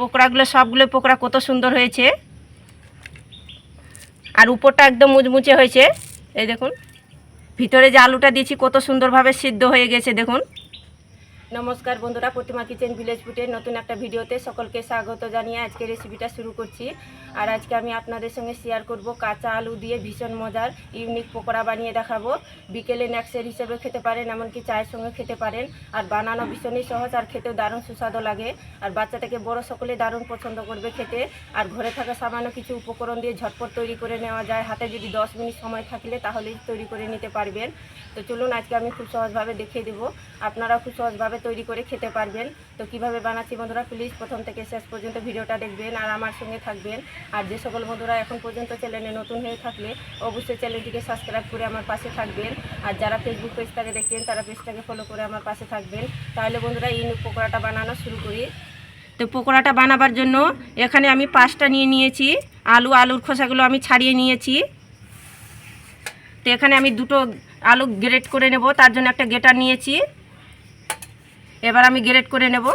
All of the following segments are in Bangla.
পোকড়াগুলো, সবগুলো পোকড়া কত সুন্দর হয়েছে। আর উপরটা একদম মুচমুচে হয়েছে। এই দেখুন, ভিতরে যে আলুটা দিয়েছি কত সুন্দরভাবে সিদ্ধ হয়ে গেছে, দেখুন। নমস্কার বন্ধুরা, প্রতিমা কিচেন ভিলেজ ফুটের নতুন একটা ভিডিওতে সকলকে স্বাগত জানিয়ে আজকে রেসিপিটা শুরু করছি। আর আজকে আমি আপনাদের সঙ্গে শেয়ার করব কাঁচা আলু দিয়ে ভীষণ মজার ইউনিক পকোড়া বানিয়ে দেখাবো। বিকেলে ন্যাক্সের হিসেবে খেতে পারেন, এমনকি চায়ের সঙ্গে খেতে পারেন। আর বানানো ভীষণই সহজ আর খেতেও দারুণ সুস্বাদু লাগে। আর বাচ্চা থেকে বড় সকলে দারুণ পছন্দ করবে খেতে। আর ঘরে থাকা সামান্য কিছু উপকরণ দিয়ে ঝটপট তৈরি করে নেওয়া যায়। হাতে যদি দশ মিনিট সময় থাকলে তাহলেই তৈরি করে নিতে পারবেন। তো চলুন আজকে আমি খুব সহজভাবে দেখিয়ে দেবো। আপনারা খুব সহজভাবে তৈরি করে খেতে পারবেন। তো কীভাবে বানাচ্ছি বন্ধুরা প্লিজ প্রথম থেকে শেষ পর্যন্ত ভিডিওটা দেখবেন আর আমার সঙ্গে থাকবেন। আর যে সকল বন্ধুরা এখন পর্যন্ত চ্যানেলে নতুন হয়ে থাকলে অবশ্যই চ্যানেলটিকে সাবস্ক্রাইব করে আমার পাশে থাকবেন। আর যারা ফেসবুক পেজটাকে দেখছেন, তারা পেজটাকে ফলো করে আমার পাশে থাকবেন। তাহলে বন্ধুরা এই পকোড়াটা বানানো শুরু করি। তো পকোড়াটা বানাবার জন্য এখানে আমি পাঁচটা নিয়ে নিয়েছি। আলু, আলুর খোসাগুলো আমি ছাড়িয়ে নিয়েছি। তো এখানে আমি দুটো আলু গ্রেট করে নেব। তার জন্য একটা গেটার নিয়েছি। এবার আমি গ্রেট করে নেব।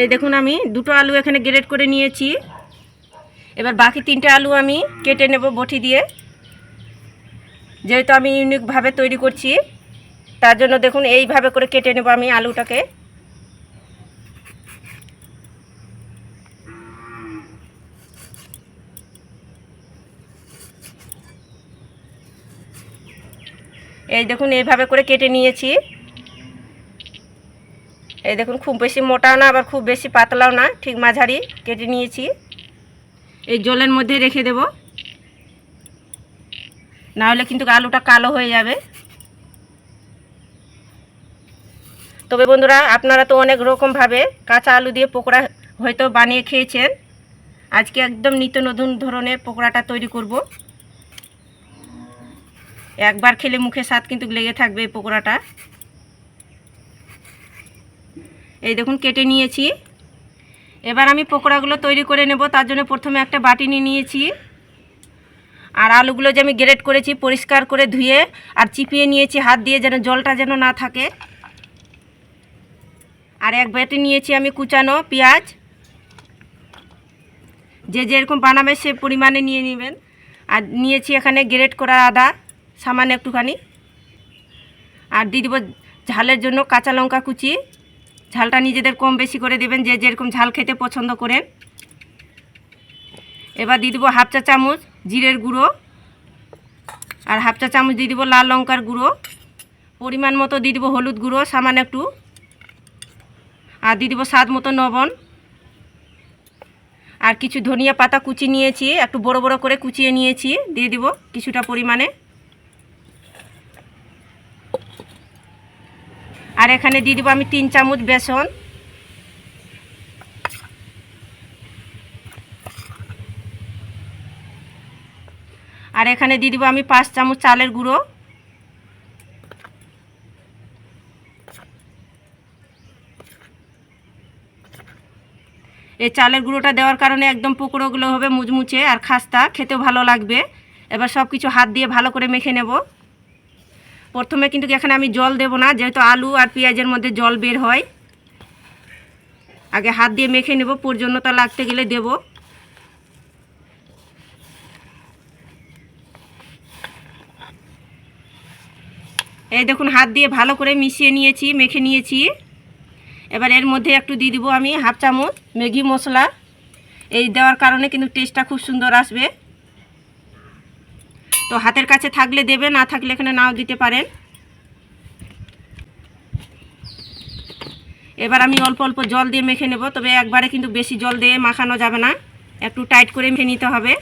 এই দেখুন আমি দুটো আলু এখানে গ্রেট করে নিয়েছি। এবার বাকি তিনটে আলু আমি কেটে নেব বটি দিয়ে। যেহেতু আমি ইউনিকভাবে তৈরি করছি, তার জন্য দেখুন এইভাবে করে কেটে নেব আমি আলুটাকে। এই দেখুন, এইভাবে করে কেটে নিয়েছি। এই দেখুন, খুব বেশি মোটাও না, আবার খুব বেশি পাতলাও না, ঠিক মাঝারি কেটে নিয়েছি। এই জলের মধ্যে রেখে দেব। না হলে কিন্তু আলুটা কালো হয়ে যাবে। তবে বন্ধুরা, আপনারা তো অনেক রকমভাবে কাঁচা আলু দিয়ে পকোড়া হয়তো বানিয়ে খেয়েছেন। আজকে একদম নিত্য নতুন ধরনের পকোড়াটা তৈরি করব। একবার খেলে মুখে স্বাদ কিন্তু লেগে থাকবে এই পকোড়াটা। এই দেখুন, কেটে নিয়েছি। এবার আমি পকোড়াগুলো তৈরি করে নেব। তার জন্য প্রথমে একটা বাটি নিয়ে নিয়েছি। আর আলুগুলো যে আমি গ্রেট করেছি, পরিষ্কার করে ধুয়ে আর চিপিয়ে নিয়েছি, হাত দিয়ে যেন জলটা যেন না থাকে। আর এক বাটি নিয়েছি আমি কুচানো পেঁয়াজ। যে যেরকম বানাবে সে পরিমাণে নিয়ে নেবেন। আর নিয়েছি এখানে গ্রেট করা আদা। সামান্য একটুখানি। আর দিয়ে দেবো ঝালের জন্য কাঁচা লঙ্কা কুচি। ঝালটা নিজেদের কম বেশি করে দেবেন, যে যেরকম ঝাল খেতে পছন্দ করেন। এবার দিয়ে দেবো হাফ চা চামচ জিরের গুঁড়ো। আর হাফ চা চামচ দিয়ে দেবো লাল লঙ্কার গুঁড়ো। পরিমাণ মতো দিয়ে দেবো হলুদ গুঁড়ো, সামান্য একটু। আর দিয়ে দেবো স্বাদ মতো নবন আর কিছু ধনিয়া পাতা কুচি নিয়েছি, একটু বড় বড় করে কুচিয়ে নিয়েছি, দিয়ে দিব কিছুটা পরিমাণে। আর এখানে দিয়ে দেবো আমি তিন চামচ বেসন। আর এখানে দিয়ে দেবো আমি পাঁচ চামচ চালের গুঁড়ো। এই চালের গুঁড়োটা দেওয়ার কারণে একদম পকোড়োগুলো হবে মুচমুচে আর খাস্তা, খেতেও ভালো লাগবে। এবার সব কিছু হাত দিয়ে ভালো করে মেখে নেব। প্রথমে কিন্তু এখানে আমি জল দেব না, যেহেতু আলু আর পেঁয়াজের মধ্যে জল বের হয়। আগে হাত দিয়ে মেখে নেব পর্যন্ততা লাগতে গেলে দেব। এই দেখুন, হাত দিয়ে ভালো করে মিশিয়ে নিয়েছি, মেখে নিয়েছি। এবার এর মধ্যে একটু দিয়ে দিব আমি হাফ চামচ ম্যাগি মশলা। এই দেওয়ার কারণে কিন্তু টেস্টটা খুব সুন্দর আসবে। তো হাতের কাছে থাকলে দেবে, না থাকলে এখানে নাও দিতে পারেন এবার আমি অল্প অল্প জল দিয়ে মেখে নেব, তবে একবারে কিন্তু বেশি জল দিয়ে মাখানো যাবে না। একটু টাইট করে মেখে নিতে হবে।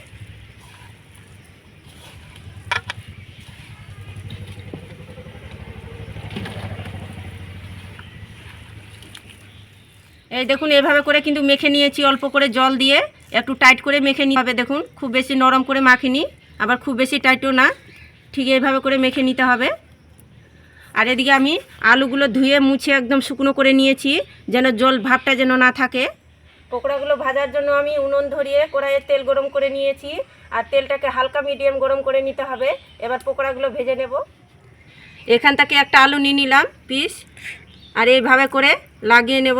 এই দেখুন, এভাবে করে কিন্তু মেখে নিয়েছি অল্প করে জল দিয়ে। একটু টাইট করে মেখে নিতে হবে, দেখুন। খুব বেশি নরম করে মাখিনি। আবার খুব বেশি টাইটও না। ঠিক এইভাবে করে মেখে নিতে হবে। আর এদিকে আমি আলুগুলো ধুয়ে মুছে একদম শুকনো করে নিয়েছি, যেন জল ভাবটা যেন না থাকে। পকোড়াগুলো ভাজার জন্য আমি উনুন ধরিয়ে কড়াইয়ে তেল গরম করে নিয়েছি, আর তেলটাকে হালকা মিডিয়াম গরম করে নিতে হবে। এবার পকোড়াগুলো ভেজে নেব। এখান থেকে একটা আলু নিয়ে নিলাম পিস, আর এইভাবে করে লাগিয়ে নেব।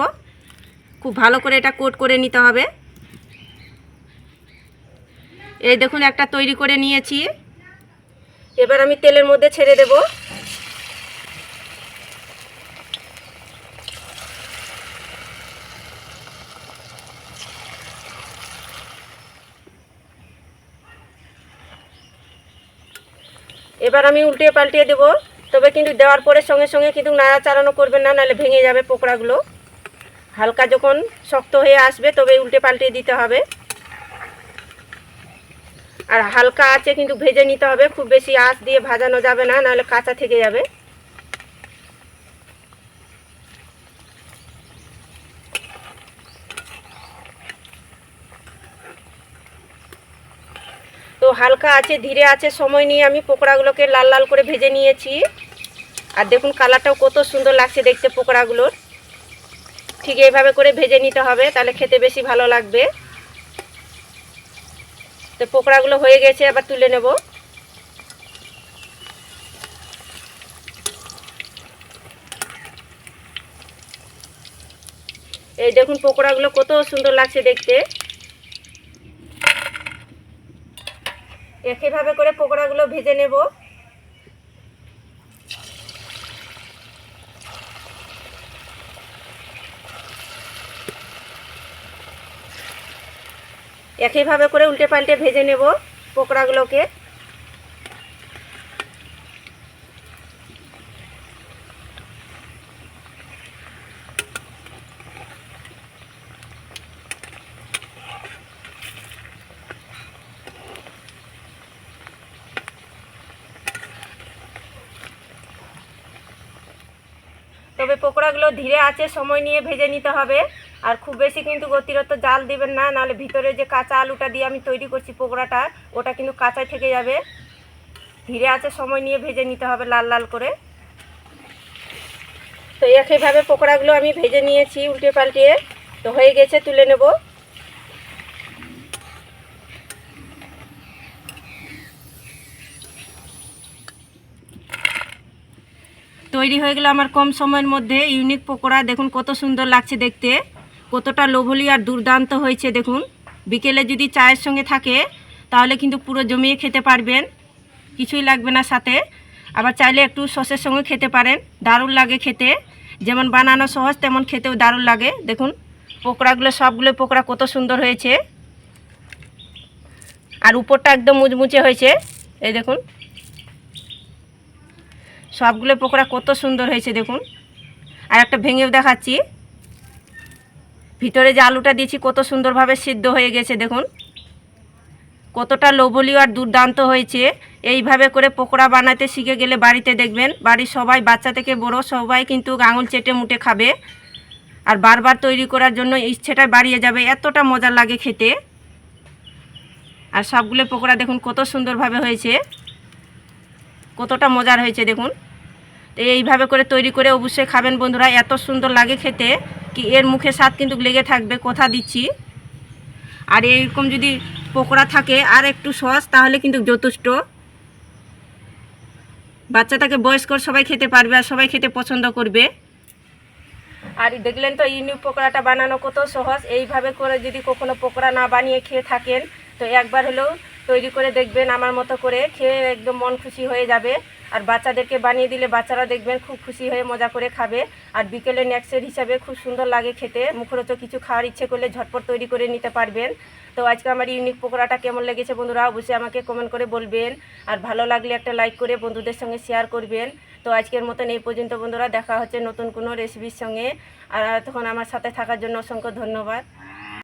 খুব ভালো করে এটা কোট করে নিতে হবে। এই দেখুন, একটা তৈরি করে নিয়েছি। এবার আমি তেলের মধ্যে ছেড়ে দেব। এবার আমি উল্টে পাল্টিয়ে দেব। তবে কিন্তু দেওয়ার পরে সঙ্গে সঙ্গে কিন্তু নাড়া চালানো করবেন না, নাহলে ভেঙে যাবে পকোড়াগুলো। হালকা যখন শক্ত হয়ে আসবে, তবে উল্টে পাল্টে দিতে হবে। আর হালকা আছে কিন্তু ভেজে নিতে হবে। খুব বেশি আঁচ দিয়ে ভাজানো যাবে না, নাহলে কাঁচা থেকে যাবে। তো হালকা আছে ধীরে আছে সময় নিয়ে আমি পকোড়াগুলোকে লাল লাল করে ভেজে নিয়েছি। আর দেখুন কালারটাও কত সুন্দর লাগছে দেখতে পকোড়াগুলোর। ঠিক এইভাবে করে ভেজে নিতে হবে, তাহলে খেতে বেশি ভালো লাগবে। তো পকোড়াগুলো হয়ে গেছে আবার তুলে নেব। এই দেখুন পোকোড়াগুলো কত সুন্দর লাগছে দেখতে। একইভাবে করে পোকোড়াগুলো ভেজে নেব। একইভাবে করে উল্টে পাল্টে ভেজে নেব পকোড়াগুলোকে। তবে পকোড়াগুলো ধীরে আছে, সময় নিয়ে ভেজে নিতে হবে। আর খুব বেশি কিন্তু অতিরিক্ত জাল দিবেন না, নাহলে ভিতরে যে কাঁচা আলুটা দিয়ে আমি তৈরি করছি পকোড়াটা, ওটা কিন্তু কাঁচাই থেকে যাবে। ধীরে আছে, সময় নিয়ে ভেজে নিতে হবে লাল লাল করে। তো একইভাবে পকোড়াগুলো আমি ভেজে নিয়েছি উল্টে পাল্টিয়ে তো হয়ে গেছে, তুলে নেব। তৈরি হয়ে গেল আমার কম সময়ের মধ্যে ইউনিক পকোড়া। দেখুন কত সুন্দর লাগছে দেখতে। কতটা লোভলি আর দুর্দান্ত হয়েছে দেখুন। বিকেলে যদি চায়ের সঙ্গে থাকে, তাহলে কিন্তু পুরো জমিয়ে খেতে পারবেন। কিছুই লাগবে না সাথে। আবার চাইলে একটু সসের সঙ্গে খেতে পারেন, দারুণ লাগে খেতে। যেমন বানানো সহজ, তেমন খেতেও দারুণ লাগে। দেখুন, পকোড়াগুলো, সবগুলো পকোড়া কত সুন্দর হয়েছে। আর উপরটা একদম মুচমুচে হয়েছে। এই দেখুন, সবগুলো পকোড়া কত সুন্দর হয়েছে দেখুন। আর একটা ভেঙেও দেখাচ্ছি। ভিতরে যে আলুটা দিয়েছি, কত সুন্দরভাবে সিদ্ধ হয়ে গেছে, দেখুন। কতটা লোভলীয় আর দুর্দান্ত হয়েছে। এইভাবে করে পকোড়া বানাতে শিখে গেলে বাড়িতে দেখবেন, বাড়ির সবাই, বাচ্চা থেকে বড় সবাই কিন্তু আঙুল চেটে মুটে খাবে। আর বারবার তৈরি করার জন্য ইচ্ছেটা বাড়িয়ে যাবে, এতটা মজার লাগে খেতে। আর সবগুলো পকোড়া দেখুন কত সুন্দরভাবে হয়েছে। কতটা মজার হয়েছে, দেখুন। তো এইভাবে করে তৈরি করে অবশ্যই খাবেন বন্ধুরা, এত সুন্দর লাগে খেতে। কি এর মুখে স্বাদ কিন্তু লেগে থাকবে, কথা দিচ্ছি। আর এরকম যদি পকোড়া থাকে আর একটু সস, তাহলে কিন্তু যথেষ্ট। বাচ্চা থেকে বয়স্কর সবাই খেতে পারবে আর সবাই খেতে পছন্দ করবে। আর দেখলেন তো ইউনি পকোড়াটা বানানো কত সহজ। এইভাবে করে যদি কখনো পকোড়া না বানিয়ে খেয়ে থাকেন, তো একবার হলেও তৈরি করে দেখবেন, আমার মতো করে। খেয়ে একদম মন খুশি হয়ে যাবে। আর বাচ্চাদেরকে বানিয়ে দিলে বাচ্চারা দেখবেন খুব খুশি হয়ে মজা করে খাবে। আর বিকেলে নেক্সের হিসাবে খুব সুন্দর লাগে খেতে। মুখরোচক কিছু খাওয়ার ইচ্ছে করলে ঝটপট তৈরি করে নিতে পারবেন। তো আজকে আমার ইউনিক পকোড়াটা কেমন লেগেছে বন্ধুরা অবশ্যই আমাকে কমেন্ট করে বলবেন। আর ভালো লাগলে একটা লাইক করে বন্ধুদের সঙ্গে শেয়ার করবেন। তো আজকের মতন এই পর্যন্ত বন্ধুরা, দেখা হচ্ছে নতুন কোনো রেসিপির সঙ্গে। আর তখন আমার সাথে থাকার জন্য অসংখ্য ধন্যবাদ।